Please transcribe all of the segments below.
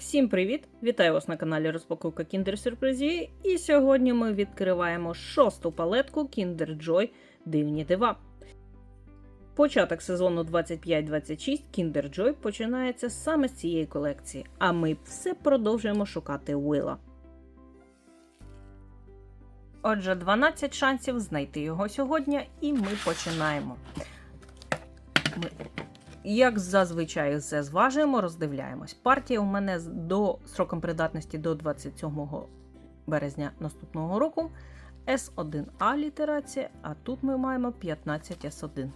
Всім привіт! Вітаю вас на каналі Розпаковка Kinder Сюрпризі. І сьогодні ми відкриваємо шосту палетку Kinder Joy Дивні дива. Початок сезону 25-26 Kinder Joy починається саме з цієї колекції, а ми все продовжуємо шукати Уила. Отже, 12 шансів знайти його сьогодні, і ми починаємо. Ми як зазвичай все зважуємо, роздивляємось. Партія у мене до сроком придатності до 27 березня наступного року. С1А літерація, а тут ми маємо 15С1.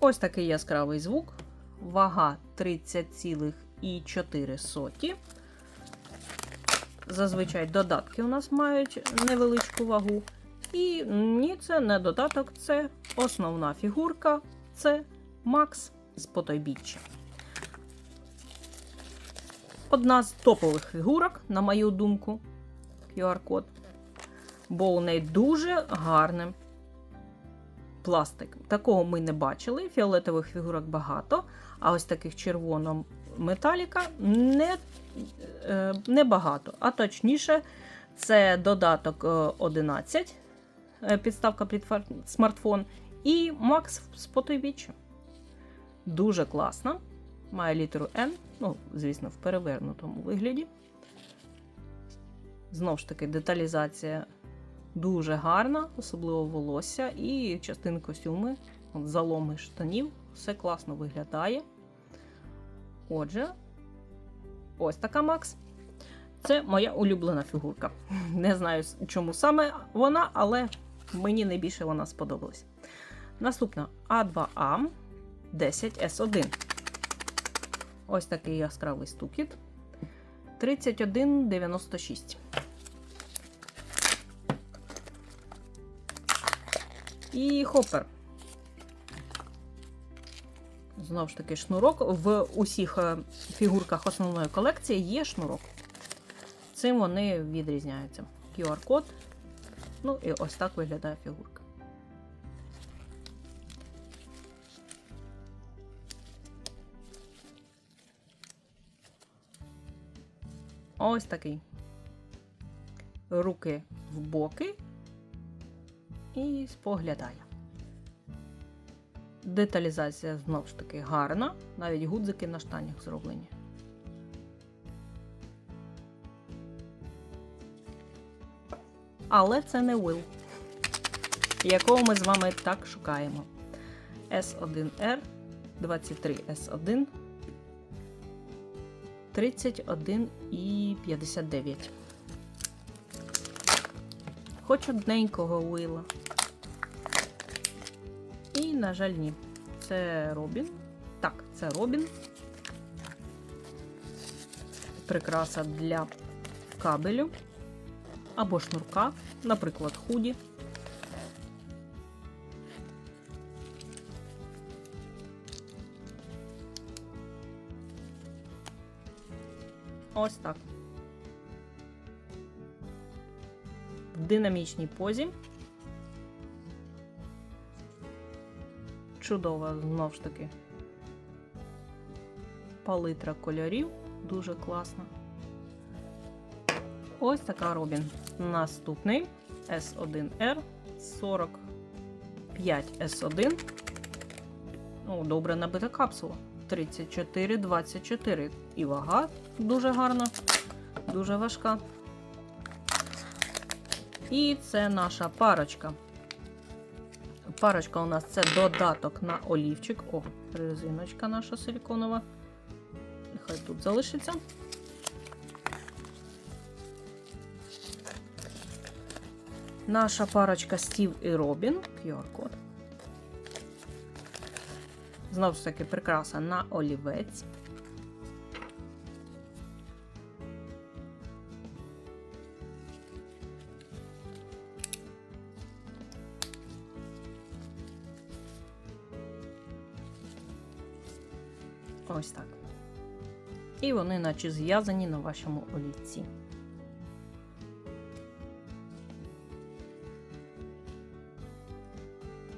Ось такий яскравий звук. Вага 30,4. Зазвичай додатки у нас мають невеличку вагу. І ні, це не додаток, це основна фігурка. Це Макс з потойбіччя. Одна з топових фігурок, на мою думку, QR-код. Бо у неї дуже гарний пластик. Такого ми не бачили. Фіолетових фігурок багато, а ось таких червоного металіка не, е, не багато. А точніше, це додаток е, 11, е, підставка під смартфон, і Макс з потойбіччя. Дуже класна. Має літеру N, ну, звісно, в перевернутому вигляді. Знову ж таки, деталізація дуже гарна, особливо волосся і частини костюми, от заломи штанів. Все класно виглядає. Отже, ось така Макс. Це моя улюблена фігурка. Не знаю, чому саме вона, але мені найбільше вона сподобалась. Наступна А2А 10С1. Ось такий яскравий стукіт. 3196. І хопер. Знову ж таки, шнурок. В усіх е, фігурках основної колекції є шнурок. Цим вони відрізняються. QR-код. Ну і ось так виглядає фігурка. Ось такий. Руки в боки і споглядає. Деталізація знову ж таки гарна, навіть гудзики на штанях зроблені. Але це не Will, якого ми з вами так шукаємо. S1R 23S1 31 і 59. Хоч одненького Уила. І, на жаль, ні. Це Робін. Так, це Робін. Прикраса для кабелю або шнурка, наприклад, худі. Ось так. В динамічній позі. Чудова, знов ж таки. Палитра кольорів. Дуже класна. Ось така Робін. Наступний S1R 45 S1. О, добре набита капсула. 34,24. І вага дуже гарна, дуже важка. І це наша парочка. Парочка у нас це додаток на олівчик. О, резиночка наша силіконова. Нехай тут залишиться. Наша парочка Стів і Робін. QR-код. Знову ж таки, прикраса на олівець. Ось так. І вони, наче зв'язані на вашому олівці.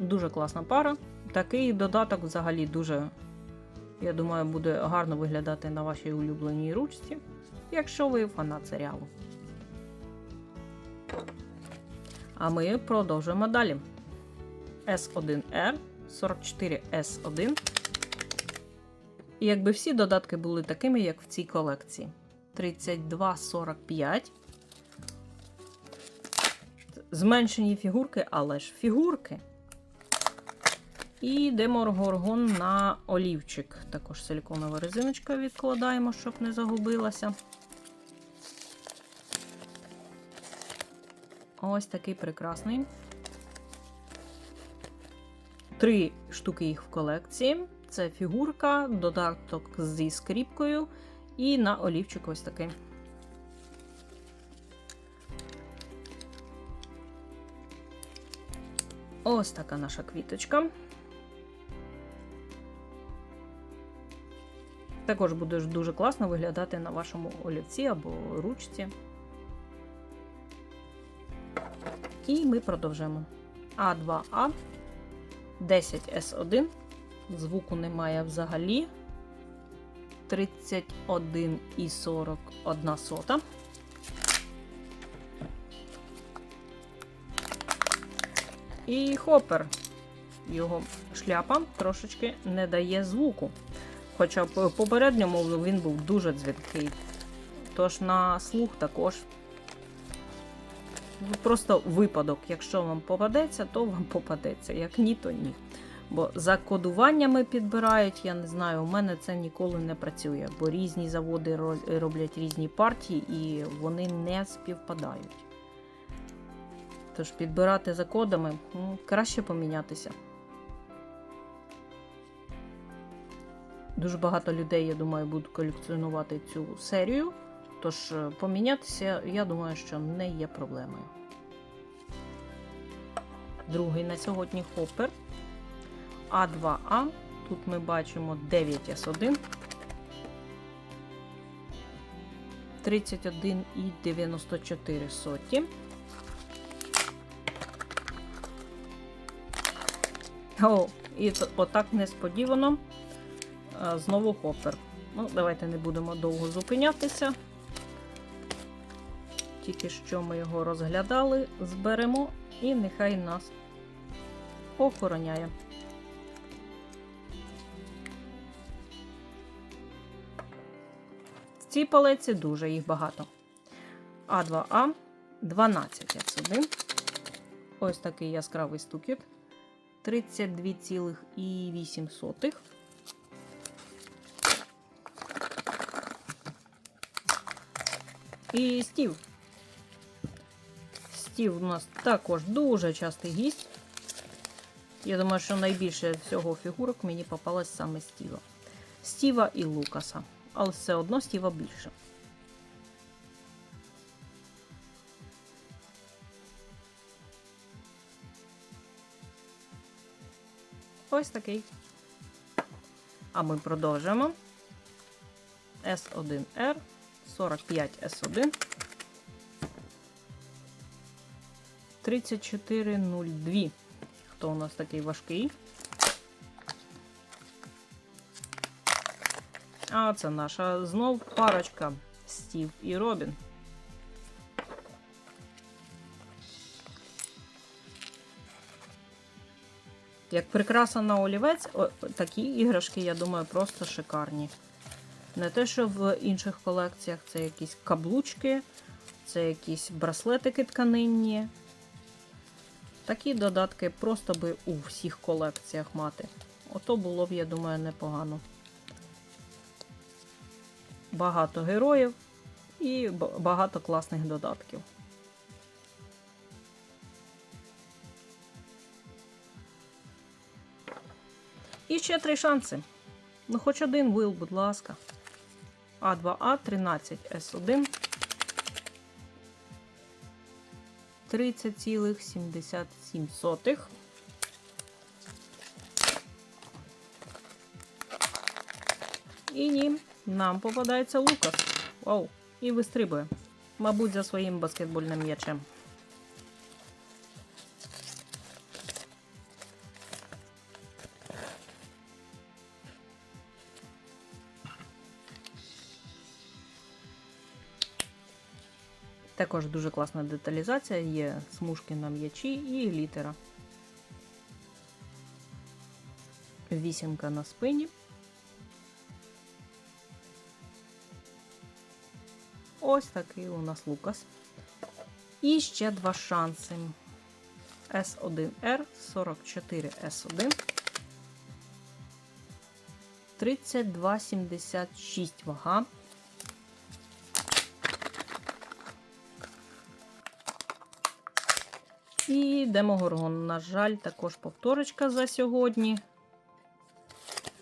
Дуже класна пара. Такий додаток взагалі дуже Я думаю, буде гарно виглядати на вашій улюбленій ручці, якщо ви фанат серіалу. А ми продовжуємо далі. S1R 44S1. І якби всі додатки були такими, як в цій колекції. 3245. Зменшені фігурки, але ж фігурки. І деморгоргон на олівчик. Також силіконова резиночка відкладаємо, щоб не загубилася. Ось такий прекрасний. Три штуки їх в колекції. Це фігурка, додаток зі скріпкою і на олівчик ось такий. Ось така наша квіточка. Також буде дуже класно виглядати на вашому олівці або ручці. І ми продовжуємо. А2А 10С1. Звуку немає взагалі. 31,41 сота. І хопер. Його шляпа трошечки не дає звуку. Хоча в попередньому він був дуже дзвінкий. Тож на слух також просто випадок. Якщо вам попадеться, то вам попадеться. Як ні, то ні. Бо за кодуваннями підбирають, я не знаю, у мене це ніколи не працює, бо різні заводи роблять різні партії і вони не співпадають. Тож підбирати за кодами ну, краще помінятися. Дуже багато людей, я думаю, будуть колекціонувати цю серію. Тож е, помінятися, я думаю, що не є проблемою. Другий на сьогодні хопер. А2А. Тут ми бачимо 9С1. 31,94 соті. О, і отак несподівано знову хопер. Ну, Давайте не будемо довго зупинятися. Тільки що ми його розглядали, зберемо і нехай нас охороняє. В цій палеці дуже їх багато. А2А 12С1. Ось такий яскравий стукіт. 32,8. І стів. Стів у нас також дуже частий гість. Я думаю, що найбільше всього фігурок мені попалось саме Стіва. Стіва і Лукаса. Але все одно Стіва більше. Ось такий. А ми продовжуємо. S1R 45S1. 3402. Хто у нас такий важкий? А це наша знов парочка Стів і Робін. Як прикраса на олівець, такі іграшки, я думаю, просто шикарні. Не те, що в інших колекціях це якісь каблучки, це якісь браслетики тканинні. Такі додатки просто би у всіх колекціях мати. Ото було б, я думаю, непогано. Багато героїв і багато класних додатків. І ще три шанси. Ну, хоч один вил, будь ласка. А2А 13С1. 30,77. І ні, нам попадається Лукас. Вау, і вистрибує. Мабуть, за своїм баскетбольним м'ячем. Також дуже класна деталізація, є смужки на м'ячі і літера. Вісімка на спині. Ось такий у нас Лукас. І ще два шанси. S1R 44S1. 32,76 вага. І Демогоргон, на жаль, також повторочка за сьогодні.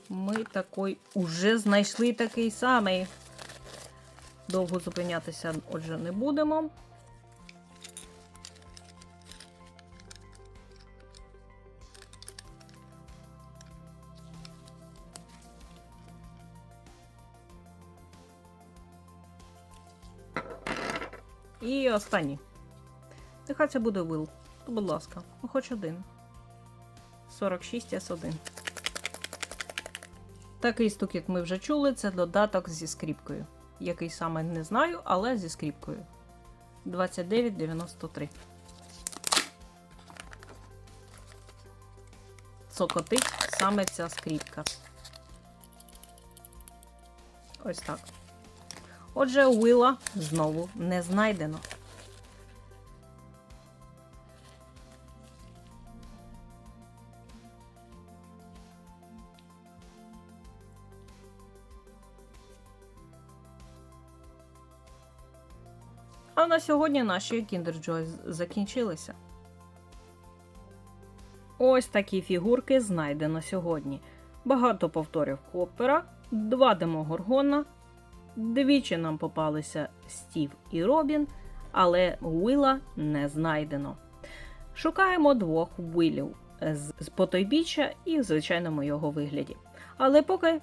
Ми такий уже знайшли такий самий. Довго зупинятися, отже, не будемо. І останній. Нехай це буде Will. То, будь ласка, ну хоч один. 46 S1. Такий стукіт ми вже чули, це додаток зі скріпкою. Який саме не знаю, але зі скріпкою. 2993. Цокотить саме ця скріпка. Ось так. Отже, Уилла знову не знайдено. Сьогодні наші Kinder Joy закінчилися. Ось такі фігурки знайдено сьогодні. Багато повторів Хоппера, два демогоргона. Двічі нам попалися Стів і Робін, але Уилла не знайдено. Шукаємо двох Уиллів з з потойбіччя і в звичайному його вигляді. Але поки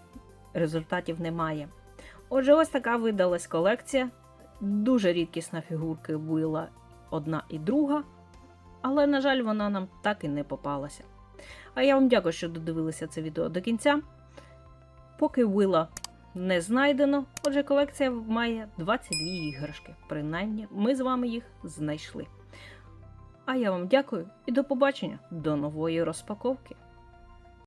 результатів немає. Отже, ось така видалась колекція. Дуже рідкісна фігурки Уилла одна і друга. Але, на жаль, вона нам так і не попалася. А я вам дякую, що додивилися це відео до кінця. Поки Уилла не знайдено, отже, колекція має 22 іграшки. Принаймні, ми з вами їх знайшли. А я вам дякую і до побачення до нової розпаковки.